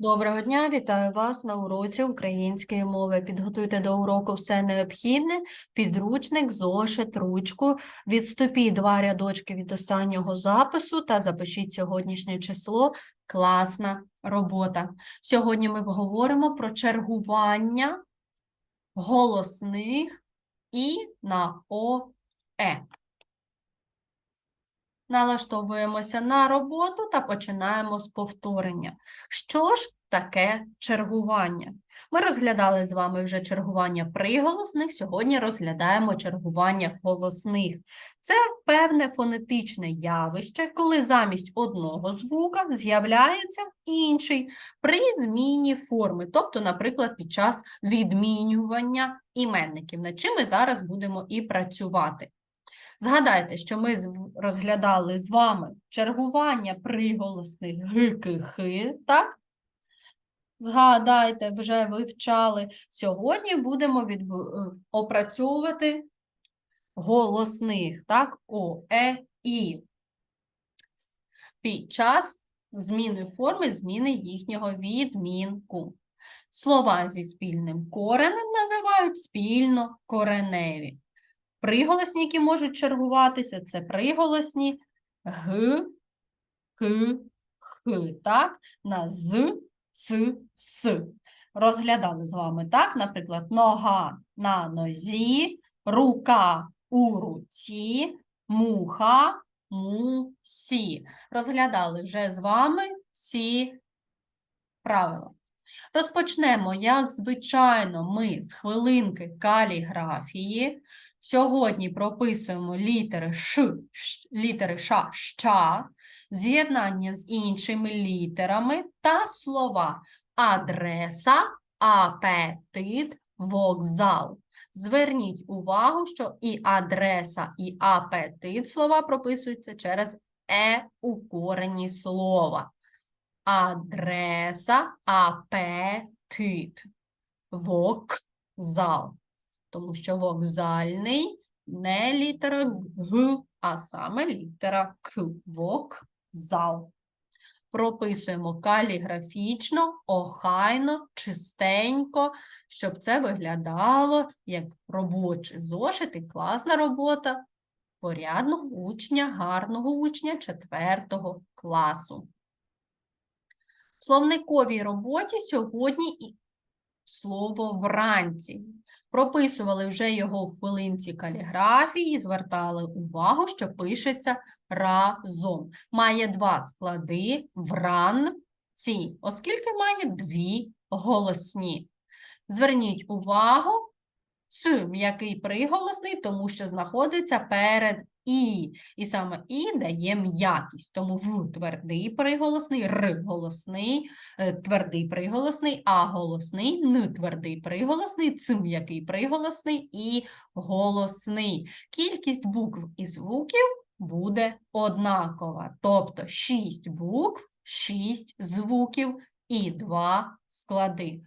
Доброго дня, вітаю вас на уроці української мови. Підготуйте до уроку все необхідне, підручник, зошит, ручку. Відступіть два рядочки від останнього запису та запишіть сьогоднішнє число. Класна робота. Сьогодні ми говоримо про чергування голосних і на ОЕ. Налаштовуємося на роботу та починаємо з повторення. Що ж таке чергування? Ми розглядали з вами вже чергування приголосних, сьогодні розглядаємо чергування голосних. Це певне фонетичне явище, коли замість одного звука з'являється інший при зміні форми, тобто, наприклад, під час відмінювання іменників, над чим ми зараз будемо і працювати. Згадайте, що ми розглядали з вами чергування приголосних г, так? Згадайте, вже вивчали. Сьогодні будемо відбу- е, опрацьовувати голосних, так? О, е, і. Під час зміни форми, зміни їхнього відмінку. Слова зі спільним коренем називають спільно кореневі. Приголосні, які можуть чергуватися, це приголосні г, к, х, так? На з, ц, с. Розглядали з вами, так? Наприклад, нога на нозі, рука у руці, муха, мусі. Розглядали вже з вами ці правила. Розпочнемо, як звичайно, ми з хвилинки каліграфії. Сьогодні прописуємо літери Ш, Щ- літери Ш, ща, з'єднання з іншими літерами та слова адреса, апетит, вокзал. Зверніть увагу, що і адреса, і апетит слова прописуються через е у корені слова. Адреса, апетит, вокзал. Тому що вокзальний не літера Г, а саме літера К. Вокзал. Прописуємо каліграфічно, охайно, чистенько, щоб це виглядало як робочий зошит і класна робота порядного учня, гарного учня 4 класу. В словниковій роботі сьогодні слово вранці. Прописували вже його в хвилинці каліграфії, звертали увагу, що пишеться разом. Має два склади вранці, оскільки має дві голосні. Зверніть увагу, Ц м'який приголосний, тому що знаходиться перед І. І саме І дає м'якість. Тому В твердий приголосний, Р голосний, е, твердий приголосний, А голосний, Н твердий приголосний, Ц м'який приголосний і голосний. Кількість букв і звуків буде однакова. Тобто 6 букв, 6 звуків і 2 склади.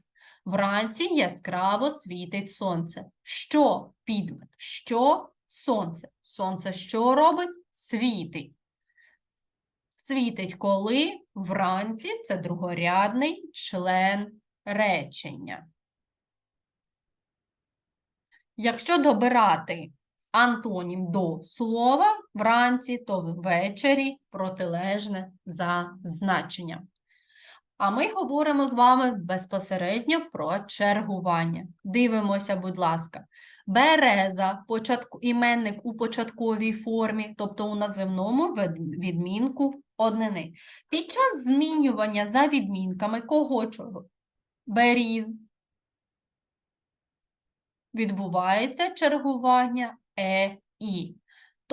Вранці яскраво світить сонце. Що підмет? Що сонце? Сонце що робить? Світить. Світить коли? Вранці це другорядний член речення. Якщо добирати антонім до слова вранці, то ввечері протилежне за значенням. А ми говоримо з вами безпосередньо про чергування. Дивимося, будь ласка. Береза, початку, іменник у початковій формі, тобто у називному відмінку однини. Під час змінювання за відмінками кого чого? Беріз. Відбувається чергування е, і.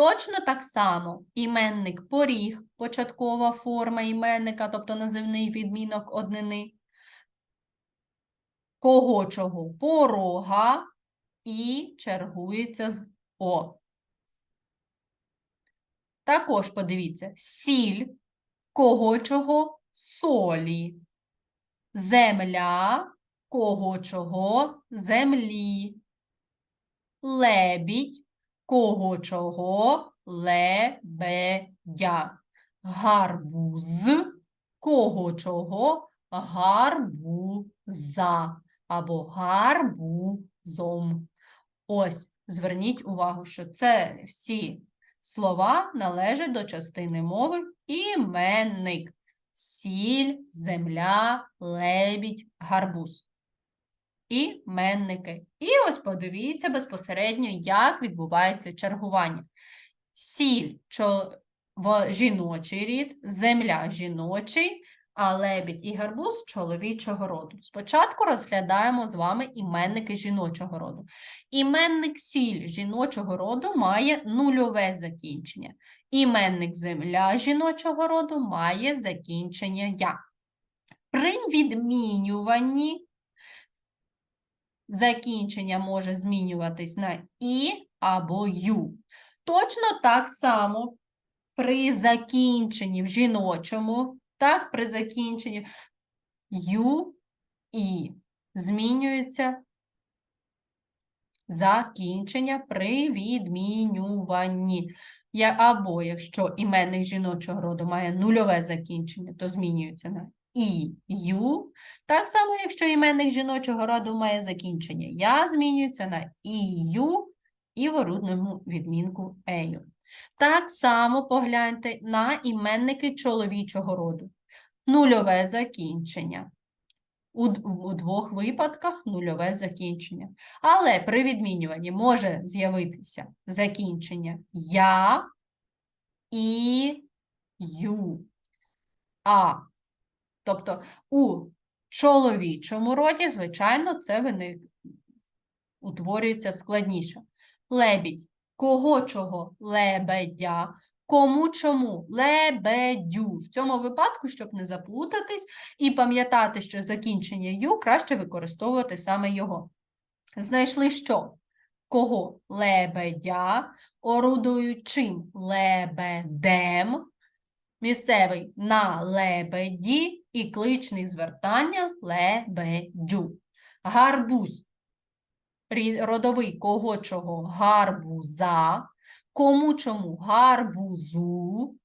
Точно так само іменник поріг, початкова форма іменника, тобто називний відмінок однини. Кого чого? Порога і чергується з О. Також подивіться, сіль, кого чого? Солі. Земля, кого чого? Землі. Лебідь, кого чого? Лебедя. Гарбуз, кого чого? гарбуза або гарбузом. Ось, зверніть увагу, що це всі слова належать до частини мови іменник. Сіль, земля, лебідь, гарбуз. Іменники. І ось подивіться безпосередньо, як відбувається чергування. Сіль чо- в жіночий рід, земля жіночий, а лебідь і гарбуз чоловічого роду. Спочатку розглядаємо з вами іменники жіночого роду. Іменник сіль жіночого роду має нульове закінчення. Іменник земля жіночого роду має закінчення я. При відмінюванні закінчення може змінюватись на і або ю. Точно так само при закінченні в жіночому, так, при закінченні ю і змінюється закінчення при відмінюванні. Або якщо іменник жіночого роду має нульове закінчення, то змінюється на і, ю. Так само, якщо іменник жіночого роду має закінчення я, змінюється на і, ю і в орудному відмінку ею. Так само погляньте на іменники чоловічого роду. Нульове закінчення. У, у двох випадках нульове закінчення. Але при відмінюванні може з'явитися закінчення я і ю. А. Тобто у чоловічому роді, звичайно, це виник... утворюється складніше. Лебідь. Кого чого? Лебедя. Кому чому? Лебедю. В цьому випадку, щоб не заплутатись і пам'ятати, що закінчення ю краще використовувати саме його. Знайшли що? Кого? Лебедя. Орудують чим? Лебедем. Місцевий на лебеді і кличний звертання лебедю. Гарбуз. Родовий кого чого? Гарбуза. Кому чому? Гарбузу.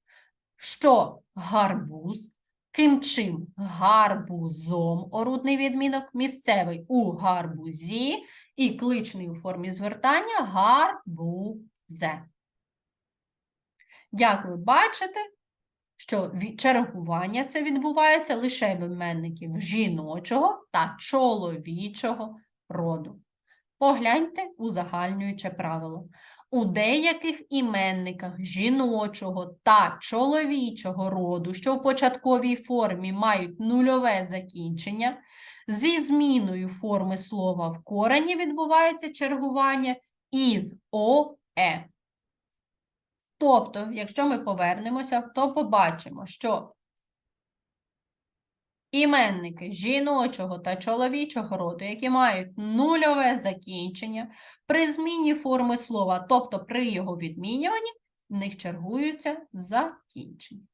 Що? Гарбуз. Ким чим? Гарбузом. Орудний відмінок місцевий у гарбузі і кличний у формі звертання гарбузе. Як ви бачите, що чергування це відбувається лише в іменників жіночого та чоловічого роду. Погляньте узагальнююче правило. У деяких іменниках жіночого та чоловічого роду, що в початковій формі мають нульове закінчення, зі зміною форми слова в корені відбувається чергування із ОЕ. Тобто, якщо ми повернемося, то побачимо, що іменники жіночого та чоловічого роду, які мають нульове закінчення, при зміні форми слова, тобто при його відмінюванні, в них чергуються закінчення.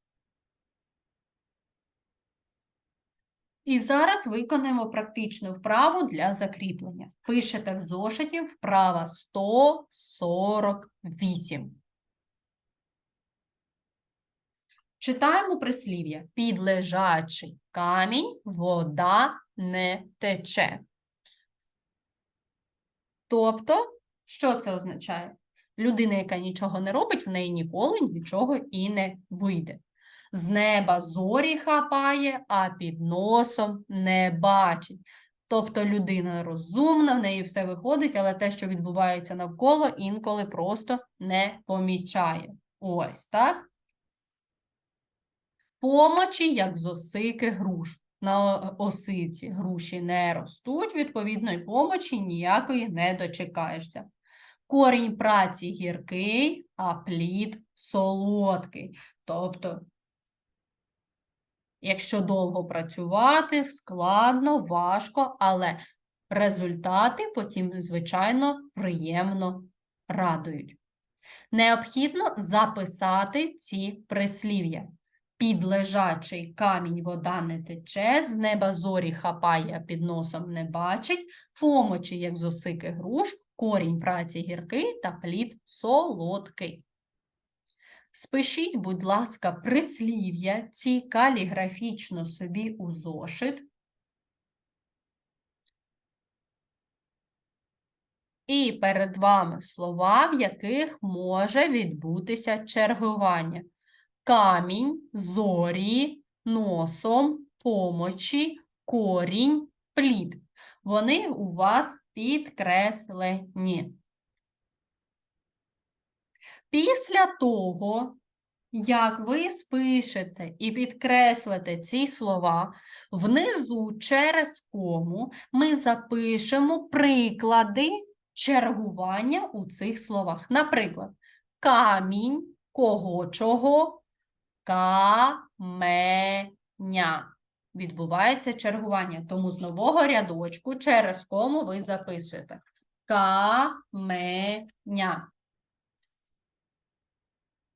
І зараз виконаємо практичну вправу для закріплення. Пишете в зошиті вправа 148. Читаємо прислів'я. Під лежачий камінь вода не тече. Тобто, що це означає? Людина, яка нічого не робить, в неї ніколи нічого і не вийде. З неба зорі хапає, а під носом не бачить. Тобто людина розумна, в неї все виходить, але те, що відбувається навколо, інколи просто не помічає. Ось так. Помочі, як з осики груш. На осиці груші не ростуть, відповідно, й помочі ніякої не дочекаєшся. Корінь праці гіркий, а плід солодкий. Тобто, якщо довго працювати, складно, важко, але результати потім, звичайно, приємно радують. Необхідно записати ці прислів'я. Під лежачий камінь вода не тече, з неба зорі хапає, а під носом не бачить, помочі, як з груш, корінь праці гіркий та плід солодкий. Спишіть, будь ласка, прислів'я ці каліграфічно собі у зошит. І перед вами слова, в яких може відбутися чергування. Камінь, зорі, носом, помочі, корінь, плід. Вони у вас підкреслені. Після того, як ви спишете і підкреслите ці слова, внизу через кому ми запишемо приклади чергування у цих словах. Наприклад, камінь, кого чого, каменя. Відбувається чергування. Тому з нового рядочку через кому ви записуєте. Каменя.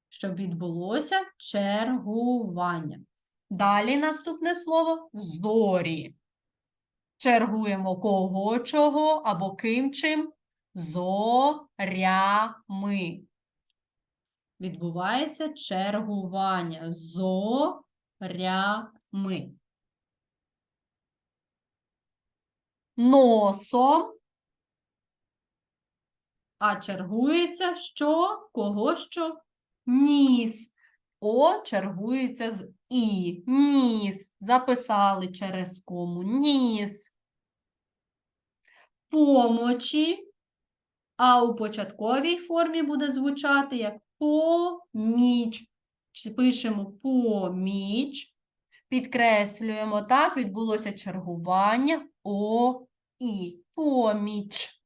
Щоб відбулося чергування. Далі наступне слово зорі. Чергуємо кого чого або ким чим. Зорями. Відбувається чергування. Зорями. Носом. А чергується що? Кого що? Ніс. О чергується з І. Ніс. Записали через кому. Ніс. Помочі. А у початковій формі буде звучати як поміч. Пишемо поміч. Підкреслюємо, так, відбулося чергування О, І. Поміч.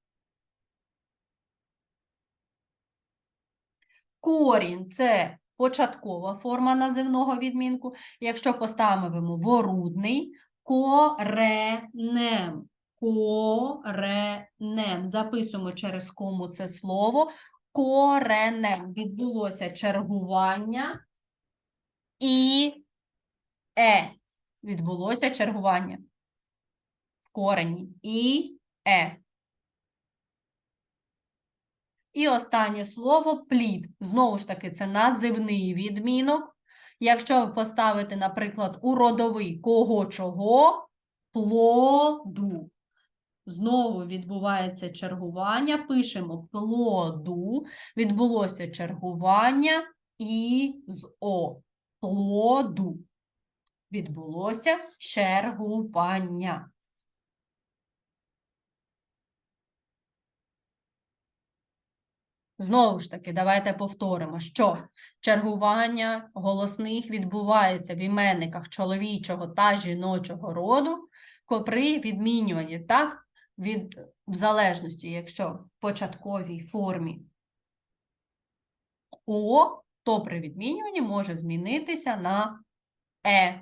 Корінь це початкова форма називного відмінку. Якщо поставимо ворудний, коренем. Коренем. Записуємо через кому це слово. Коренем. Відбулося чергування і е. Відбулося чергування. В корені. І е. І останнє слово плід. Знову ж таки, це називний відмінок. Якщо ви поставите, наприклад, у родовий кого чого, плоду. Знову відбувається чергування. Пишемо плоду. Відбулося чергування і з О. Плоду. Відбулося чергування. Знову ж таки, давайте повторимо, що чергування голосних відбувається в іменниках чоловічого та жіночого роду ко- при відмінюванні, так? Від, в залежності, якщо в початковій формі О, то при відмінюванні може змінитися на Е.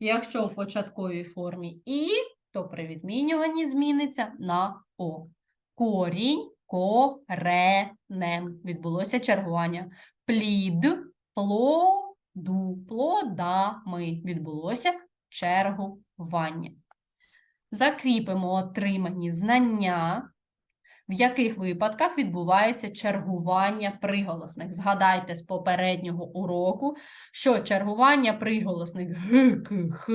Якщо в початковій формі І, то при відмінюванні зміниться на О. Корінь коренем. Відбулося чергування. Плід, плоду, плодами. Відбулося чергування. Закріпимо отримані знання, в яких випадках відбувається чергування приголосних. Згадайте з попереднього уроку, що чергування приголосних г, к, х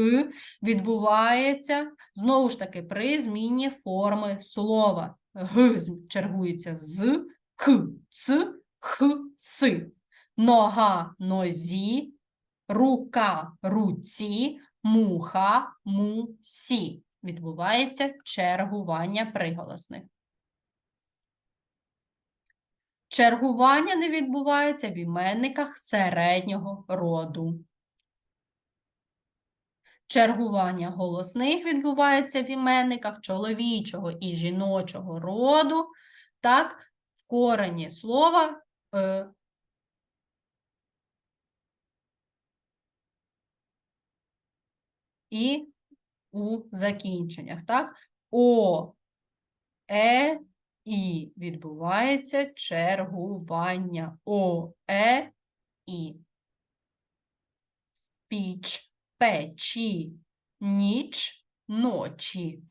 відбувається знову ж таки при зміні форми слова. Г чергується з, к, ц, х, с. Нога нозі, рука руці, муха мусі. Відбувається чергування приголосних. Чергування не відбувається в іменниках середнього роду. Чергування голосних відбувається в іменниках чоловічого і жіночого роду, так, в корені слова е, і у закінченнях, так? О, е, і відбувається чергування. О, е, і. Піч, печі, ніч, ночі.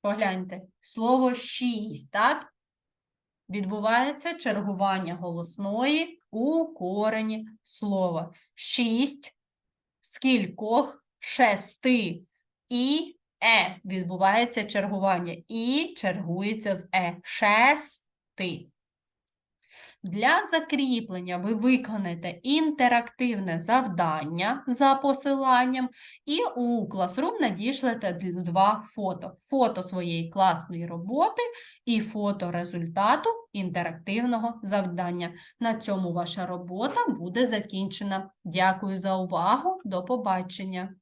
Погляньте, слово шість, так? Відбувається чергування голосної у корені слова. Шість скількох шести і е відбувається чергування. І чергується з е. Шести. Для закріплення ви виконаєте інтерактивне завдання за посиланням і у Classroom надішлете два фото. Фото своєї класної роботи і фото результату інтерактивного завдання. На цьому ваша робота буде закінчена. Дякую за увагу. До побачення!